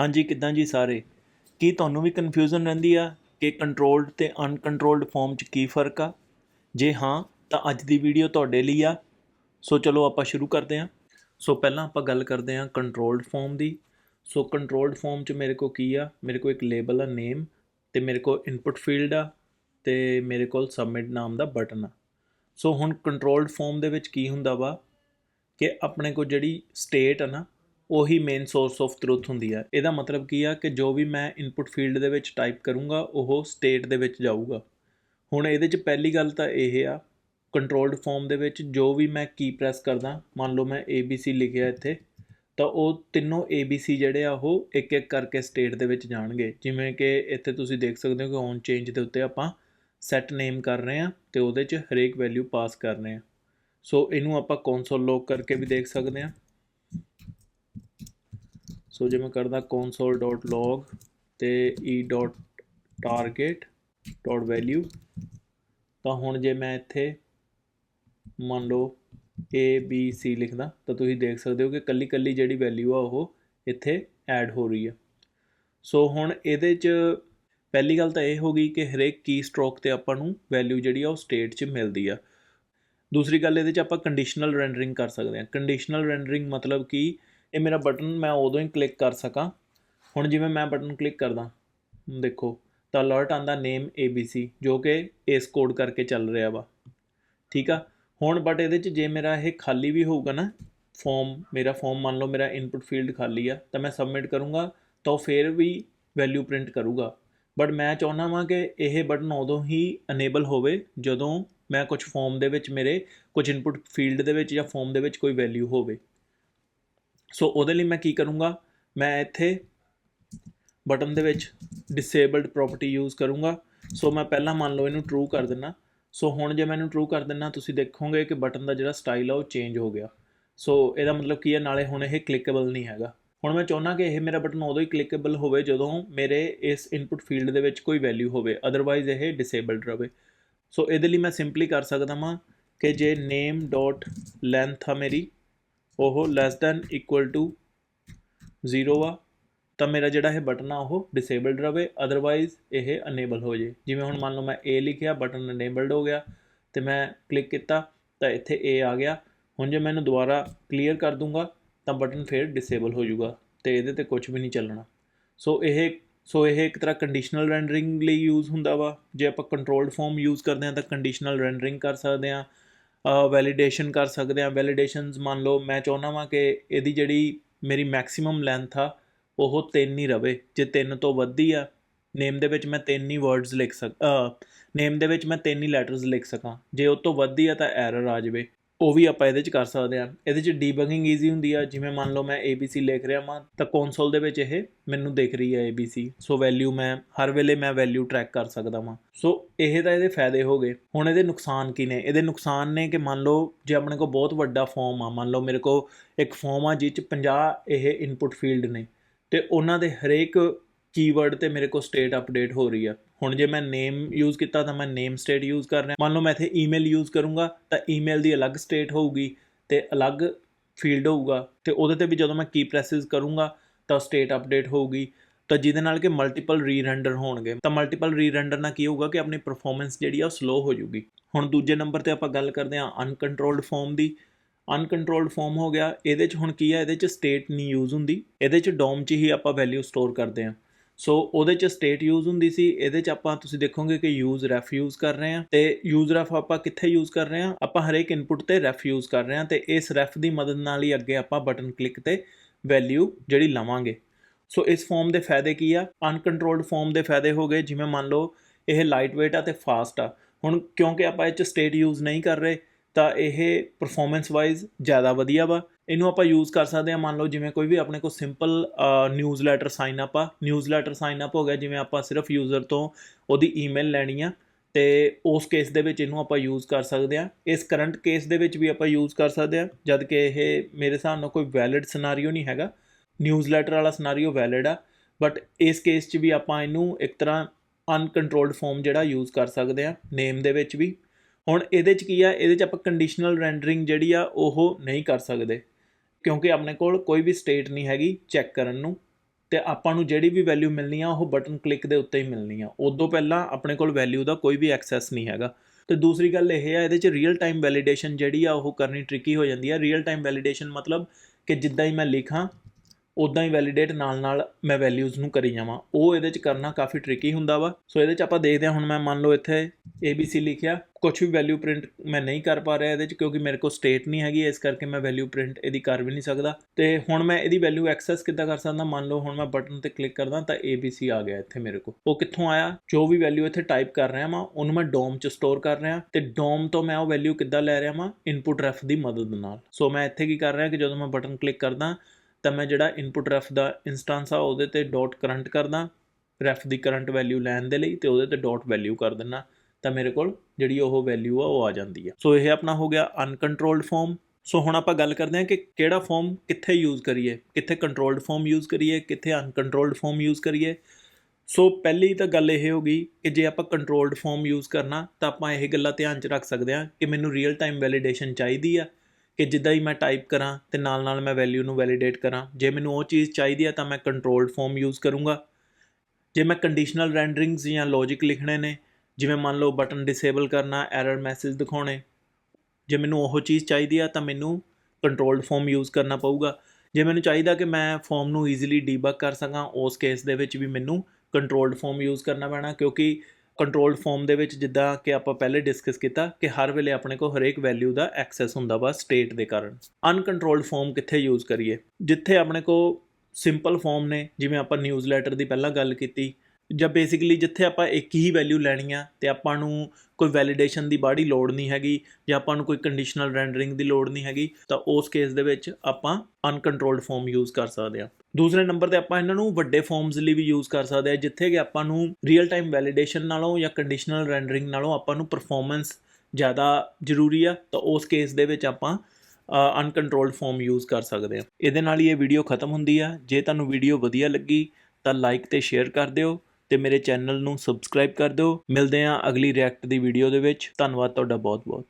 ਹਾਂਜੀ, ਕਿੱਦਾਂ ਜੀ ਸਾਰੇ? ਕੀ ਤੁਹਾਨੂੰ ਵੀ ਕਨਫਿਊਜ਼ਨ ਰਹਿੰਦੀ ਆ ਕਿ ਕੰਟਰੋਲਡ ਤੇ ਅਨਕੰਟਰੋਲਡ ਫਾਰਮ 'ਚ ਕੀ ਫ਼ਰਕ ਆ? ਜੇ ਹਾਂ, ਤਾਂ ਅੱਜ ਦੀ ਵੀਡੀਓ ਤੁਹਾਡੇ ਲਈ ਆ। ਸੋ ਚਲੋ ਆਪਾਂ ਸ਼ੁਰੂ ਕਰਦੇ ਹਾਂ। ਸੋ ਪਹਿਲਾਂ ਆਪਾਂ ਗੱਲ ਕਰਦੇ ਹਾਂ ਕੰਟਰੋਲਡ ਫਾਰਮ ਦੀ। ਸੋ ਕੰਟਰੋਲਡ ਫਾਰਮ 'ਚ ਮੇਰੇ ਕੋਲ ਕੀ ਆ? ਮੇਰੇ ਕੋਲ ਇੱਕ ਲੇਬਲ ਆ ਨੇਮ ਤੇ ਮੇਰੇ ਕੋਲ ਇਨਪੁਟ ਫੀਲਡ ਆ, ਤੇ ਮੇਰੇ ਕੋਲ ਸਬਮਿਟ ਨਾਮ ਦਾ ਬਟਨ ਆ। ਸੋ ਹੁਣ ਕੰਟਰੋਲਡ ਫਾਰਮ ਦੇ ਵਿੱਚ ਕੀ ਹੁੰਦਾ ਵਾ? ਕਿ ਆਪਣੇ ਕੋਲ ਜਿਹੜੀ ਸਟੇਟ ਆ ਨਾ ਉਹੀ ਮੇਨ ਸੋਰਸ ਆਫ ਟਰੁੱਥ ਹੁੰਦੀ ਆ। ਇਹਦਾ ਮਤਲਬ ਕੀ ਆ ਕਿ ਜੋ ਵੀ ਮੈਂ ਇਨਪੁਟ ਫੀਲਡ ਦੇ ਵਿੱਚ ਟਾਈਪ ਕਰੂੰਗਾ, ਉਹ ਸਟੇਟ ਦੇ ਵਿੱਚ ਜਾਊਗਾ। ਹੁਣ ਇਹਦੇ 'ਚ ਪਹਿਲੀ ਗੱਲ ਤਾਂ ਇਹ ਆ ਕੰਟਰੋਲਡ ਫਾਰਮ ਦੇ ਵਿੱਚ ਜੋ ਵੀ ਮੈਂ ਕੀ ਪ੍ਰੈਸ ਕਰਦਾ, ਮੰਨ ਲਓ ਮੈਂ ABC ਲਿਖਿਆ ਇੱਥੇ, ਤਾਂ ਉਹ ਤਿੰਨੋਂ ABC ਜਿਹੜੇ ਆ, ਉਹ ਇੱਕ ਇੱਕ ਕਰਕੇ ਸਟੇਟ ਦੇ ਵਿੱਚ ਜਾਣਗੇ। ਜਿਵੇਂ ਕਿ ਇੱਥੇ ਤੁਸੀਂ ਦੇਖ ਸਕਦੇ ਹੋ ਕਿ ਔਨ ਚੇਂਜ ਦੇ ਉੱਤੇ ਆਪਾਂ ਸੈਟ ਨੇਮ ਕਰ ਰਹੇ ਆ ਤੇ ਉਹਦੇ 'ਚ ਹਰੇਕ ਵੈਲਿਊ ਪਾਸ ਕਰ ਰਹੇ ਆ। ਸੋ ਇਹਨੂੰ ਆਪਾਂ console log ਕਰਕੇ ਵੀ ਦੇਖ ਸਕਦੇ ਆ। ਸੋ ਜੇ ਮੈਂ ਕਰਦਾ console.log ਤੇ e.target.value ਤਾਂ ਹੁਣ ਜੇ ਮੈਂ ਇੱਥੇ ਮੰਨ ਲਓ a, b, c ਲਿਖਦਾ, ਤਾਂ ਤੁਸੀਂ ਦੇਖ ਸਕਦੇ ਹੋ ਕਿ ਕੱਲੀ ਕੱਲੀ ਜਿਹੜੀ ਵੈਲਿਊ ਆ ਉਹ ਇੱਥੇ ਐਡ ਹੋ ਰਹੀ ਹੈ ਸੋ ਹੁਣ ਇਹਦੇ 'ਚ ਪਹਿਲੀ ਗੱਲ ਤਾਂ ਇਹ ਹੋ ਗਈ ਕਿ ਹਰੇਕ ਕੀ ਸਟ੍ਰੋਕ ਤੇ ਆਪਾਂ ਨੂੰ ਵੈਲਿਊ ਜਿਹੜੀ ਆ ਉਹ ਸਟੇਟ 'ਚ ਮਿਲਦੀ ਆ। ਦੂਸਰੀ ਗੱਲ ਇਹਦੇ 'ਚ ਆਪਾਂ ਕੰਡੀਸ਼ਨਲ ਰੈਂਡਰਿੰਗ ਕਰ ਸਕਦੇ ਹਾਂ ਕੰਡੀਸ਼ਨਲ ਰੈਂਡਰਿੰਗ ਮਤਲਬ ਕਿ ਇਹ ਮੇਰਾ ਬਟਨ ਮੈਂ ਉਦੋਂ ਹੀ ਕਲਿੱਕ ਕਰ ਸਕਾਂ। ਹੁਣ ਜਿਵੇਂ ਮੈਂ ਬਟਨ ਕਲਿੱਕ ਕਰਦਾ ਦੇਖੋ, ਤਾਂ ਅਲਰਟ ਆਂਦਾ ਨੇਮ ABC ਜੋ ਕਿ ਇਸ ਕੋਡ ਕਰਕੇ ਚੱਲ ਰਿਹਾ ਵਾ। ਠੀਕ ਆ? ਹੁਣ ਬਟ ਇਹਦੇ 'ਚ ਜੇ ਮੇਰਾ ਇਹ ਖਾਲੀ ਵੀ ਹੋਊਗਾ ਨਾ ਫਾਰਮ ਮੇਰਾ ਫਾਰਮ ਮੰਨ ਲਓ ਮੇਰਾ ਇਨਪੁਟ ਫੀਲਡ ਖਾਲੀ ਆ, ਤਾਂ ਮੈਂ ਸਬਮਿਟ ਕਰੂੰਗਾ, ਤਾਂ ਉਹ ਫੇਰ ਵੀ ਵੈਲਿਊ ਪ੍ਰਿੰਟ ਕਰੂਗਾ। ਬਟ ਮੈਂ ਚਾਹੁੰਦਾ ਵਾਂ ਕਿ ਇਹ ਬਟਨ ਉਦੋਂ ਹੀ ਅਨੇਬਲ ਹੋਵੇ, ਜਦੋਂ ਮੈਂ ਕੁਝ ਫਾਰਮ ਦੇ ਵਿੱਚ ਮੇਰੇ ਕੁਝ ਇਨਪੁਟ ਫੀਲਡ ਦੇ ਵਿੱਚ ਜਾਂ ਫਾਰਮ ਦੇ ਵਿੱਚ ਕੋਈ ਵੈਲਿਊ ਹੋਵੇ। ਸੋ ਉਹਦੇ ਲਈ ਮੈਂ ਕੀ ਕਰੂੰਗਾ? ਮੈਂ ਇੱਥੇ ਬਟਨ ਦੇ ਵਿੱਚ ਡਿਸੇਬਲਡ ਪ੍ਰੋਪਰਟੀ ਯੂਜ਼ ਕਰੂੰਗਾ। ਸੋ ਮੈਂ ਪਹਿਲਾਂ ਮੰਨ ਲਓ ਇਹਨੂੰ ਟਰੂ ਕਰ ਦਿੰਨਾ। ਸੋ ਹੁਣ ਜੇ ਮੈਂ ਇਹਨੂੰ ਟਰੂ ਕਰ ਦਿੰਨਾ, ਤੁਸੀਂ ਦੇਖੋਗੇ ਕਿ ਬਟਨ ਦਾ ਜਿਹੜਾ ਸਟਾਈਲ ਆ ਉਹ ਚੇਂਜ ਹੋ ਗਿਆ। ਸੋ ਇਹਦਾ ਮਤਲਬ ਕੀ ਹੈ ਨਾਲੇ ਹੁਣ ਇਹ ਕਲਿੱਕੇਬਲ ਨਹੀਂ ਹੈਗਾ। ਹੁਣ ਮੈਂ ਚਾਹੁੰਦਾ ਕਿ ਇਹ ਮੇਰਾ ਬਟਨ ਉਦੋਂ ਹੀ ਕਲਿੱਕੇਬਲ ਹੋਵੇ ਜਦੋਂ ਮੇਰੇ ਇਸ ਇਨਪੁਟ ਫੀਲਡ ਦੇ ਵਿੱਚ ਕੋਈ ਵੈਲਿਊ ਹੋਵੇ। ਅਦਰਵਾਈਜ਼ ਇਹ ਡਿਸੇਬਲਡ ਰਹੇ ਸੋ ਇਹਦੇ ਲਈ ਮੈਂ ਸਿੰਪਲੀ ਕਰ ਸਕਦਾ ਹਾਂ ਕਿ ਜੇ ਨੇਮ ਡਾਟ ਲੈਂਥ ਆ ਮੇਰੀ ਉਹ ਲੈਸ ਦੈਨ ਇਕੁਅਲ ਟੂ 0 ਆ, ਤਾਂ ਮੇਰਾ ਜਿਹੜਾ ਇਹ ਬਟਨ ਆ, ਉਹ ਡਿਸੇਬਲਡ ਰਵੇ ਅਦਰਵਾਈਜ਼ ਇਹ ਅਨੇਬਲ ਹੋ ਜੇ। ਜਿਵੇਂ ਹੁਣ ਮੰਨ ਲਓ ਮੈਂ A ਲਿਖਿਆ ਬਟਨ ਅਨੇਬਲਡ ਹੋ ਗਿਆ, ਤੇ ਮੈਂ ਕਲਿੱਕ ਕੀਤਾ, ਤਾਂ ਇੱਥੇ A ਆ ਗਿਆ। ਹੁਣ ਜੇ ਮੈਨੂੰ ਦੁਬਾਰਾ ਕਲੀਅਰ ਕਰ ਦੂੰਗਾ, ਤਾਂ ਬਟਨ ਫਿਰ ਡਿਸੇਬਲ ਹੋ ਜਾਊਗਾ, ਤੇ ਇਹਦੇ ਤੇ ਕੁਝ ਵੀ ਨਹੀਂ ਚੱਲਣਾ। ਸੋ ਇਹ ਸੋ ਇਹ ਇੱਕ ਤਰ੍ਹਾਂ ਕੰਡੀਸ਼ਨਲ ਰੈਂਡਰਿੰਗ ਲਈ ਯੂਜ਼ ਹੁੰਦਾ ਵਾ। ਜੇ ਆਪਾਂ ਕੰਟਰੋਲਡ ਫਾਰਮ ਯੂਜ਼ ਕਰਦੇ ਹਾਂ, ਤਾਂ ਕੰਡੀਸ਼ਨਲ ਰੈਂਡਰਿੰਗ ਕਰ ਸਕਦੇ ਹਾਂ। ਵੈਲੀਡੇਸ਼ਨ ਕਰ ਸਕਦੇ ਹਾਂ। ਵੈਲੀਡੇਸ਼ਨਸ ਮੰਨ ਲਓ, ਮੈਂ ਚਾਹੁੰਦਾ ਵਾਂ ਕਿ ਇਹਦੀ ਜਿਹੜੀ ਮੇਰੀ ਮੈਕਸਿਮਮ ਲੈਂਥ ਆ, ਉਹ 3 ਹੀ ਰਵੇ। ਜੇ 3 ਤੋਂ ਵੱਧੀ ਆ ਨੇਮ ਦੇ ਵਿੱਚ ਮੈਂ 3 ਹੀ ਵਰਡਸ ਲਿਖ ਸਕ ਨੇਮ ਦੇ ਵਿੱਚ ਮੈਂ 3 ਹੀ ਲੈਟਰਸ ਲਿਖ ਸਕਾਂ। ਜੇ ਉਹ ਤੋਂ ਵੱਧੀ ਆ ਤਾਂ ਐਰਰ ਆ ਜਾਵੇ। ਉਹ ਵੀ ਆਪਾਂ ਇਹਦੇ 'ਚ ਕਰ ਸਕਦੇ ਹਾਂ। ਇਹਦੇ 'ਚ ਡੀਬਗਿੰਗ ਈਜ਼ੀ ਹੁੰਦੀ ਆ। ਜਿਵੇਂ ਮੰਨ ਲਓ ਮੈਂ ABC ਲਿਖ ਰਿਹਾ ਵਾਂ, ਤਾਂ ਕਨਸੋਲ ਦੇ ਵਿੱਚ ਇਹ ਮੈਨੂੰ ਦਿਖ ਰਹੀ ਹੈ ABC ਸੋ ਵੈਲਿਊ ਮੈਂ, ਹਰ ਵੇਲੇ ਮੈਂ ਵੈਲਿਊ ਟਰੈਕ ਕਰ ਸਕਦਾ ਵਾਂ। ਸੋ ਇਹ ਤਾਂ ਇਹਦੇ ਫਾਇਦੇ ਹੋ ਗਏ। ਹੁਣ ਇਹਦੇ ਨੁਕਸਾਨ ਕੀ ਨੇ? ਇਹਦੇ ਨੁਕਸਾਨ ਨੇ ਕਿ ਮੰਨ ਲਓ ਜੇ ਆਪਣੇ ਕੋਲ ਬਹੁਤ ਵੱਡਾ ਫਾਰਮ ਆ, ਮੰਨ ਲਓ ਮੇਰੇ ਕੋਲ ਇੱਕ ਫਾਰਮ ਆ ਜਿਸ 'ਚ 50 ਇਹ ਇਨਪੁਟ ਫੀਲਡ ਨੇ, ਤੇ ਉਹਨਾਂ ਦੇ ਹਰੇਕ ਕੀਵਰਡ ਤੇ ਮੇਰੇ ਕੋਲ ਸਟੇਟ ਅਪਡੇਟ ਹੋ ਰਹੀ ਆ। ਹੁਣ ਜੇ ਮੈਂ ਨੇਮ ਯੂਜ਼ ਕੀਤਾ ਤਾਂ ਮੈਂ ਨੇਮ ਸਟੇਟ ਯੂਜ਼ ਕਰ ਰਿਹਾ। ਮੰਨ ਲਓ ਮੈਂ ਇੱਥੇ ਈਮੇਲ ਯੂਜ਼ ਕਰੂੰਗਾ ਤਾਂ ਈਮੇਲ ਦੀ ਅਲੱਗ ਸਟੇਟ ਹੋਊਗੀ ਤੇ ਅਲੱਗ ਫੀਲਡ ਹੋਊਗਾ ਤੇ ਉਹਦੇ ਤੇ ਵੀ ਜਦੋਂ ਮੈਂ ਕੀ ਪ੍ਰੈਸਸ ਕਰੂੰਗਾ ਤਾਂ ਸਟੇਟ ਅਪਡੇਟ ਹੋਊਗੀ। ਤਾਂ ਜਿਹਦੇ ਨਾਲ ਕਿ ਮਲਟੀਪਲ ਰੀ-ਰੈਂਡਰ ਹੋਣਗੇ। ਤਾਂ ਮਲਟੀਪਲ ਰੀਰੈਂਡਰ ਨਾਲ ਕੀ ਹੋਊਗਾ ਕਿ ਆਪਣੀ ਪਰਫਾਰਮੈਂਸ ਜਿਹੜੀ ਆ ਉਹ ਸਲੋ ਹੋ ਜਾਊਗੀ। ਹੁਣ ਦੂਜੇ ਨੰਬਰ ਤੇ ਆਪਾਂ ਗੱਲ ਕਰਦੇ ਹਾਂ ਅਨਕੰਟਰੋਲਡ ਫਾਰਮ ਦੀ। ਅਨਕੰਟਰੋਲਡ ਫਾਰਮ ਹੋ ਗਿਆ। ਇਹਦੇ 'ਚ ਹੁਣ ਕੀ ਆ? ਇਹਦੇ 'ਚ ਸਟੇਟ ਨਹੀਂ ਯੂਜ਼ ਹੁੰਦੀ। ਇਹਦੇ 'ਚ ਡੋਮ 'ਚ ਹੀ ਆਪਾਂ ਵੈਲਿਊ ਸਟੋਰ ਕਰਦੇ ਹਾਂ। ਸੋ ਉਹਦੇ 'ਚ ਸਟੇਟ ਯੂਜ਼ ਹੁੰਦੀ ਸੀ, ਇਹਦੇ 'ਚ ਆਪਾਂ ਤੁਸੀਂ ਦੇਖੋਗੇ ਕਿ ਯੂਜ਼ ਰੈਫ ਯੂਜ਼ ਕਰ ਰਹੇ ਹਾਂ, ਤੇ ਯੂਜ਼ ਰੈਫ ਆਪਾਂ ਕਿੱਥੇ ਯੂਜ਼ ਕਰ ਰਹੇ ਹਾਂ? ਆਪਾਂ ਹਰੇਕ ਇਨਪੁਟ ਤੇ ਰੈਫ ਯੂਜ਼ ਕਰ ਰਹੇ ਹਾਂ, ਤੇ ਇਸ ਰੈਫ ਦੀ ਮਦਦ ਨਾਲ ਹੀ ਅੱਗੇ ਆਪਾਂ ਬਟਨ ਕਲਿੱਕ ਤੇ ਵੈਲਿਊ ਜਿਹੜੀ ਲਵਾਂਗੇ। ਸੋ ਇਸ ਫਾਰਮ ਦੇ ਫਾਇਦੇ ਕੀ ਆ? ਅਨਕੰਟਰੋਲਡ ਫਾਰਮ ਦੇ ਫਾਇਦੇ ਹੋ ਗਏ, ਜਿਵੇਂ ਮੰਨ ਲਓ, ਇਹ ਲਾਈਟ weight ਆ ਤੇ ਫਾਸਟ ਆ। ਹੁਣ ਕਿਉਂਕਿ ਆਪਾਂ ਇਹ 'ਚ ਸਟੇਟ ਯੂਜ਼ ਨਹੀਂ ਕਰ ਰਹੇ, ਤਾਂ ਇਹ ਪਰਫਾਰਮੈਂਸ ਵਾਈਜ਼ ਜ਼ਿਆਦਾ ਵਧੀਆ ਵਾ। ਇਹਨੂੰ ਆਪਾਂ ਯੂਜ਼ ਕਰ ਸਕਦੇ ਹਾਂ, ਮੰਨ ਲਓ ਜਿਵੇਂ ਕੋਈ ਵੀ ਆਪਣੇ ਕੋਲ ਸਿੰਪਲ ਨਿਊਜ਼ਲੈਟਰ ਸਾਈਨ ਅਪ ਆ ਨਿਊਜ਼ਲੈਟਰ ਸਾਈਨ ਅਪ ਹੋ ਗਿਆ, ਜਿਵੇਂ ਆਪਾਂ ਸਿਰਫ ਯੂਜ਼ਰ ਤੋਂ ਉਹਦੀ ਈਮੇਲ ਲੈਣੀ ਆ, ਤੇ ਉਸ ਕੇਸ ਦੇ ਵਿੱਚ ਇਹਨੂੰ ਆਪਾਂ ਯੂਜ਼ ਕਰ ਸਕਦੇ ਹਾਂ। ਇਸ ਕਰੰਟ ਕੇਸ ਦੇ ਵਿੱਚ ਵੀ ਆਪਾਂ ਯੂਜ਼ ਕਰ ਸਕਦੇ ਹਾਂ ਜਦ ਕਿ ਇਹ ਮੇਰੇ ਹਿਸਾਬ ਨਾਲ ਕੋਈ ਵੈਲਿਡ ਸਿਨੈਰੀਓ ਨਹੀਂ ਹੈਗਾ। ਨਿਊਜ਼ਲੈਟਰ ਵਾਲਾ ਸਿਨੈਰੀਓ ਵੈਲਿਡ ਆ ਬਟ ਇਸ ਕੇਸ 'ਚ ਵੀ ਆਪਾਂ ਇਹਨੂੰ ਇੱਕ ਤਰ੍ਹਾਂ ਅਨਕੰਟਰੋਲਡ ਫਾਰਮ ਜਿਹੜਾ ਯੂਜ਼ ਕਰ ਸਕਦੇ ਆ ਨੇਮ ਦੇ ਵਿੱਚ ਵੀ। ਹੁਣ ਇਹਦੇ 'ਚ ਕੀ ਆ? ਇਹਦੇ 'ਚ ਆਪਾਂ ਕੰਡੀਸ਼ਨਲ ਰੈਂਡਰਿੰਗ ਜਿਹੜੀ ਆ, ਉਹ ਨਹੀਂ ਕਰ ਸਕਦੇ। ਕਿਉਂਕਿ ਆਪਣੇ ਕੋਲ ਕੋਈ ਵੀ ਸਟੇਟ ਨਹੀਂ ਹੈਗੀ ਚੈੱਕ ਕਰਨ ਨੂੰ ਤੇ ਆਪਾਂ ਨੂੰ ਜਿਹੜੀ ਵੀ ਵੈਲਿਊ ਮਿਲਣੀ ਆ, ਉਹ ਬਟਨ ਕਲਿੱਕ ਦੇ ਉੱਤੇ ਹੀ ਮਿਲਣੀ ਆ। ਉਦੋਂ ਪਹਿਲਾਂ ਆਪਣੇ ਕੋਲ ਵੈਲਿਊ ਦਾ ਕੋਈ ਵੀ ਐਕਸੈਸ ਨਹੀਂ ਹੈਗਾ। ਤੇ ਦੂਸਰੀ ਗੱਲ ਇਹ ਆ, ਇਹਦੇ 'ਚ ਰੀਅਲ ਟਾਈਮ ਵੈਲੀਡੇਸ਼ਨ ਜਿਹੜੀ ਆ, ਉਹ ਕਰਨੀ ਟ੍ਰਿਕੀ ਹੋ ਜਾਂਦੀ ਆ। ਰੀਅਲ ਟਾਈਮ ਵੈਲੀਡੇਸ਼ਨ ਮਤਲਬ ਕਿ ਜਿੱਦਾਂ ਹੀ ਮੈਂ ਲਿਖਾਂ ਉਦਾਂ ਹੀ ਵੈਲੀਡੇਟ ਨਾਲ ਨਾਲ ਮੈਂ ਵੈਲਿਊਜ਼ ਨੂੰ ਕਰੀ ਜਾਵਾਂ। ਉਹ ਇਹਦੇ 'ਚ ਕਰਨਾ ਕਾਫੀ ਟ੍ਰਿਕੀ ਹੁੰਦਾ ਵਾ। ਸੋ ਇਹਦੇ 'ਚ ਆਪਾਂ ਦੇਖਦੇ ਹਾਂ, ਹੁਣ ਮੈਂ ਮੰਨ ਲਓ ਇੱਥੇ ABC ਲਿਖਿਆ। ਕੁਝ ਵੀ ਵੈਲਿਊ ਪ੍ਰਿੰਟ ਮੈਂ ਨਹੀਂ ਕਰ ਪਾ ਰਿਹਾ ਇਹਦੇ 'ਚ ਕਿਉਂਕਿ ਮੇਰੇ ਕੋਲ ਸਟੇਟ ਨਹੀਂ ਹੈਗੀ, ਇਸ ਕਰਕੇ ਮੈਂ ਵੈਲਿਊ ਪ੍ਰਿੰਟ ਇਹਦੀ ਕਰ ਵੀ ਨਹੀਂ ਸਕਦਾ। ਤੇ ਹੁਣ ਮੈਂ ਇਹਦੀ ਵੈਲਿਊ ਐਕਸੈਸ ਕਿੱਦਾਂ ਕਰ ਸਕਦਾ? ਮੰਨ ਲਓ ਹੁਣ ਮੈਂ ਬਟਨ ਤੇ ਕਲਿੱਕ ਕਰਦਾ ਤਾਂ ABC ਆ ਗਿਆ ਇੱਥੇ ਮੇਰੇ ਕੋਲ। ਉਹ ਕਿੱਥੋਂ ਆਇਆ? ਜੋ ਵੀ ਵੈਲਿਊ ਇੱਥੇ ਟਾਈਪ ਕਰ ਰਿਹਾ ਮੈਂ ਉਹਨੂੰ ਮੈਂ ਡੋਮ 'ਚ ਸਟੋਰ ਕਰ ਰਿਹਾ। ਤੇ ਡੋਮ ਤੋਂ ਮੈਂ ਉਹ ਵੈਲਿਊ ਕਿੱਦਾਂ ਲੈ ਰਿਹਾ ਮੈਂ ਇਨਪੁਟ ਰੈਫ ਦੀ ਮਦਦ ਨਾਲ। ਸੋ ਮੈਂ ਇੱਥੇ ਕੀ ਕਰ ਰਿਹਾ ਕਿ ਜਦੋਂ ਮੈਂ ਬਟਨ ਕਲਿੱਕ ਕਰਦਾ ਤਾਂ ਮੈਂ ਜਿਹੜਾ ਇਨਪੁਟ ਰੈਫ ਦਾ ਇਨਸਟੈਂਸ ਆ, ਉਹਦੇ ਤੇ ਡਾਟ ਕਰੰਟ ਕਰਦਾ ਰੈਫ ਦੀ ਕਰੰਟ ਵੈਲਿਊ ਲੈਣ ਦੇ ਲਈ ਤੇ ਉਹਦੇ ਤੇ ਡਾਟ ਵੈਲਿਊ ਕਰ ਦਿੰਨਾ ਤਾਂ ਮੇਰੇ ਕੋਲ ਜਿਹੜੀ ਉਹ ਵੈਲਿਊ ਆ, ਉਹ ਆ ਜਾਂਦੀ ਆ। ਸੋ ਇਹ ਆਪਣਾ ਹੋ ਗਿਆ ਅਨਕੰਟਰੋਲਡ ਫਾਰਮ ਸੋ ਹੁਣ ਆਪਾਂ ਗੱਲ ਕਰਦੇ ਹਾਂ ਕਿ ਕਿਹੜਾ ਫਾਰਮ ਕਿੱਥੇ ਯੂਜ਼ ਕਰੀਏ, ਕਿੱਥੇ ਕੰਟਰੋਲਡ ਫਾਰਮ ਯੂਜ਼ ਕਰੀਏ, ਕਿੱਥੇ ਅਨਕੰਟਰੋਲਡ ਫਾਰਮ ਯੂਜ਼ ਕਰੀਏ। ਸੋ ਪਹਿਲੀ ਤਾਂ ਗੱਲ ਇਹ ਹੋ ਗਈ ਕਿ ਜੇ ਆਪਾਂ ਕੰਟਰੋਲਡ ਫਾਰਮ ਯੂਜ਼ ਕਰਨਾ, ਤਾਂ ਆਪਾਂ ਇਹ ਗੱਲਾਂ ਧਿਆਨ 'ਚ ਰੱਖ ਸਕਦੇ ਹਾਂ ਕਿ ਮੈਨੂੰ ਰੀਅਲ ਟਾਈਮ ਵੈਲੀਡੇਸ਼ਨ ਚਾਹੀਦੀ ਆ। ਕਿ ਜਿੱਦਾਂ ਹੀ ਮੈਂ ਟਾਈਪ ਕਰਾਂ ਅਤੇ ਨਾਲ ਨਾਲ ਮੈਂ ਵੈਲਿਊ ਨੂੰ ਵੈਲੀਡੇਟ ਕਰਾਂ, ਜੇ ਮੈਨੂੰ ਉਹ ਚੀਜ਼ ਚਾਹੀਦੀ ਆ ਤਾਂ ਮੈਂ ਕੰਟਰੋਲਡ ਫਾਰਮ ਯੂਜ਼ ਕਰੂੰਗਾ। ਜੇ ਮੈਂ ਕੰਡੀਸ਼ਨਲ ਰੈਂਡਰਿੰਗਸ ਜਾਂ ਲੌਜੀਕ ਲਿਖਣੇ ਨੇ, ਜਿਵੇਂ ਮੰਨ ਲਓ ਬਟਨ ਡਿਸੇਬਲ ਕਰਨਾ ਐਰਰ ਮੈਸੇਜ ਦਿਖਾਉਣੇ, ਜੇ ਮੈਨੂੰ ਉਹ ਚੀਜ਼ ਚਾਹੀਦੀ ਆ ਤਾਂ ਮੈਨੂੰ ਕੰਟਰੋਲਡ ਫਾਰਮ ਯੂਜ਼ ਕਰਨਾ ਪਊਗਾ। ਜੇ ਮੈਨੂੰ ਚਾਹੀਦਾ ਕਿ ਮੈਂ ਫਾਰਮ ਨੂੰ ਈਜ਼ੀਲੀ ਡੀਬਗ ਕਰ ਸਕਾਂ, ਉਸ ਕੇਸ ਦੇ ਵਿੱਚ ਵੀ ਮੈਨੂੰ ਕੰਟਰੋਲਡ ਫਾਰਮ ਯੂਜ਼ ਕਰਨਾ ਪੈਣਾ, ਕਿਉਂਕਿ ਕੰਟਰੋਲਡ ਫਾਰਮ ਦੇ ਵਿੱਚ ਜਿੱਦਾਂ ਕਿ ਆਪਾਂ ਪਹਿਲੇ ਡਿਸਕਸ ਕੀਤਾ ਕਿ ਹਰ ਵੇਲੇ ਆਪਣੇ ਕੋਲ ਹਰੇਕ ਵੈਲਿਊ ਦਾ ਐਕਸੈਸ ਹੁੰਦਾ ਵਾ ਸਟੇਟ ਦੇ ਕਾਰਨ। ਅਨਕੰਟਰੋਲਡ ਫਾਰਮ ਕਿੱਥੇ ਯੂਜ਼ ਕਰੀਏ? ਜਿੱਥੇ ਆਪਣੇ ਕੋਲ ਸਿੰਪਲ ਫਾਰਮ ਨੇ, ਜਿਵੇਂ ਆਪਾਂ ਨਿਊਜ਼ਲੈਟਰ ਦੀ ਪਹਿਲਾਂ ਗੱਲ ਕੀਤੀ ਜਾਂ ਬੇਸਿਕਲੀ ਜਿੱਥੇ ਆਪਾਂ ਇੱਕ ਹੀ ਵੈਲਿਊ ਲੈਣੀ ਆ ਤੇ ਆਪਾਂ ਨੂੰ ਕੋਈ ਵੈਲੀਡੇਸ਼ਨ ਦੀ ਬਾੜੀ ਲੋੜ ਨਹੀਂ ਹੈਗੀ ਜਾਂ ਆਪਾਂ ਨੂੰ ਕੋਈ ਕੰਡੀਸ਼ਨਲ ਰੈਂਡਰਿੰਗ ਦੀ ਲੋੜ ਨਹੀਂ ਹੈਗੀ, ਤਾਂ ਉਸ ਕੇਸ ਦੇ ਵਿੱਚ ਆਪਾਂ ਅਨਕੰਟਰੋਲਡ ਫਾਰਮ ਯੂਜ਼ ਕਰ ਸਕਦੇ ਹਾਂ ਦੂਸਰੇ ਨੰਬਰ ਤੇ ਆਪਾਂ ਇਹਨਾਂ ਨੂੰ ਵੱਡੇ ਫਾਰਮਸ ਲਈ ਵੀ ਯੂਜ਼ ਕਰ ਸਕਦੇ ਹਾਂ ਜਿੱਥੇ ਕਿ ਆਪਾਂ ਨੂੰ ਰੀਅਲ ਟਾਈਮ ਵੈਲੀਡੇਸ਼ਨ ਨਾਲੋਂ ਜਾਂ ਕੰਡੀਸ਼ਨਲ ਰੈਂਡਰਿੰਗ ਨਾਲੋਂ ਆਪਾਂ ਨੂੰ ਪਰਫਾਰਮੈਂਸ ਜ਼ਿਆਦਾ ਜ਼ਰੂਰੀ ਆ, ਤਾਂ ਉਸ ਕੇਸ ਦੇ ਵਿੱਚ ਆਪਾਂ ਅਨਕੰਟਰੋਲਡ ਫਾਰਮ ਯੂਜ਼ ਕਰ ਸਕਦੇ ਹਾਂ ਇਹਦੇ ਨਾਲ ਹੀ ਇਹ ਵੀਡੀਓ ਖਤਮ ਹੁੰਦੀ ਆ। ਜੇ ਤੁਹਾਨੂੰ ਵੀਡੀਓ ਵਧੀਆ ਲੱਗੀ, ਤਾਂ ਲਾਈਕ ਤੇ ਸ਼ੇਅਰ ਕਰ ਦਿਓ। ਤੇ ਮੇਰੇ ਚੈਨਲ ਨੂੰ ਸਬਸਕ੍ਰਾਈਬ ਕਰ ਦਿਓ। ਮਿਲਦੇ ਹਾਂ ਅਗਲੀ ਰਿਐਕਟ ਦੀ ਵੀਡੀਓ ਦੇ ਵਿੱਚ। ਧੰਨਵਾਦ ਤੁਹਾਡਾ ਬਹੁਤ ਬਹੁਤ